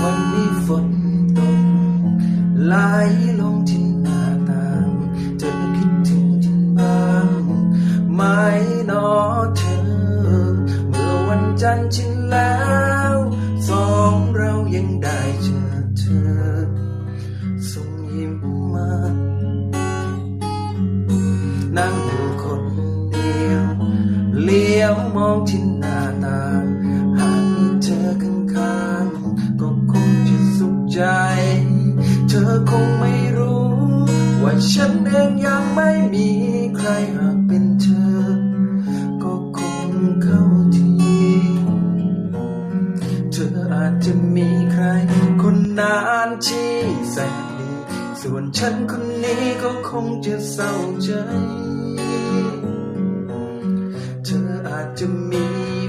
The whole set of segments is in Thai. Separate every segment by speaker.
Speaker 1: วันนี้ฝนตกไหลลงที่หน้าต่างเธอคิดถึงฉันบ้างไหมนอเธอ เมื่อวันจันทร์ที่แล้ว สองเรายังได้เจอเธอส่งยิ้มมานั่งอยู่คนเดียวเลี้ยวมองที่ ไม่มีใครหากเป็นเธอ ก็คงเข้าที เธออาจจะมีใคร คนนานที่แสนดี ส่วนฉันคนนี้ก็คงจะเศร้าใจ เธออาจจะมี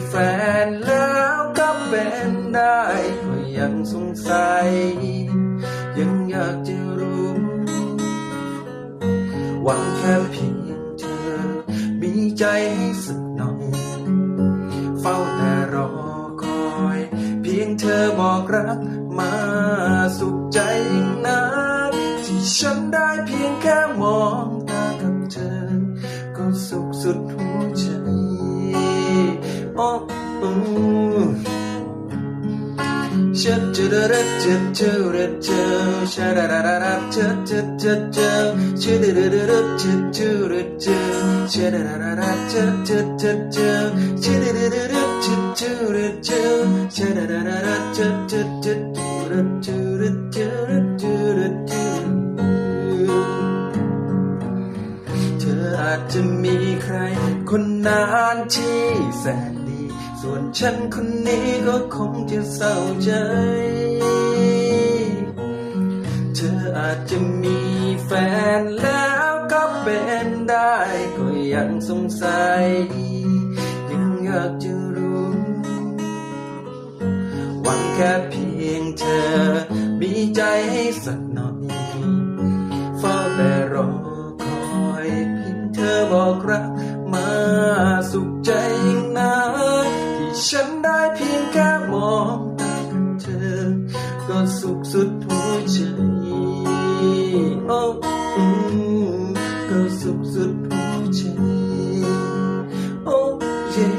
Speaker 1: แฟนแล้วก็เป็นได้ก็ยังสงสัย ยังอยากจะรู้ วังแค่เพียงเธอ มีใจให้สักหน่อย เฝ้าแต่รอคอย เพียงเธอบอกรักมาสุขใจยิ่งนักที่ฉันได้เพียงแค่มองตากับเธอ ก็สุขสุดหัวใจ โอ้ อืมชัดจะระระจะจะระจะชะระระระระจะจะจะจะชะระระระระจะจะระจะชะระระระระจะจะจะจะชะระระระระจะจะระจะชะระระระระจะจะจะระจะระจะระจะระจะเธออาจจะมีใครคนนานที่แสนดี ส่วนฉันคนนี้ก็คงจะเศร้าใจ เธออาจจะมีแฟนแล้วก็เป็นได้ ก็ยังสงสัย ยังอยากจะรู้หวังแค่เพียงเธอ มีใจให้สักหน่อยเฝ้าแต่รอคอยเพียงเธอบอก ก็สุขสุดหัวใจโอ้ก็สุขสุดหัวใจโอ้เย่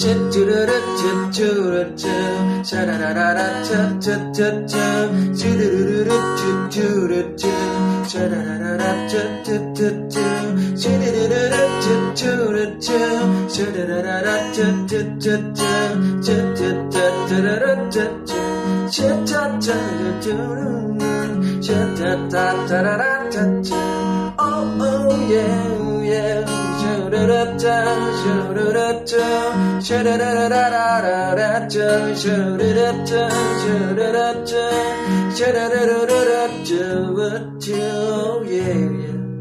Speaker 1: ชะจุระระจุระเจอชะระระระระชะชะชะเจอชะระระระชะจุระเจอชะระระระเจอชะระระระจุระเจอชะระระระชะชะชะเจอชะชะชะชะระระชะเจอชะชะชะจุระระระ Oh oh yeah yeah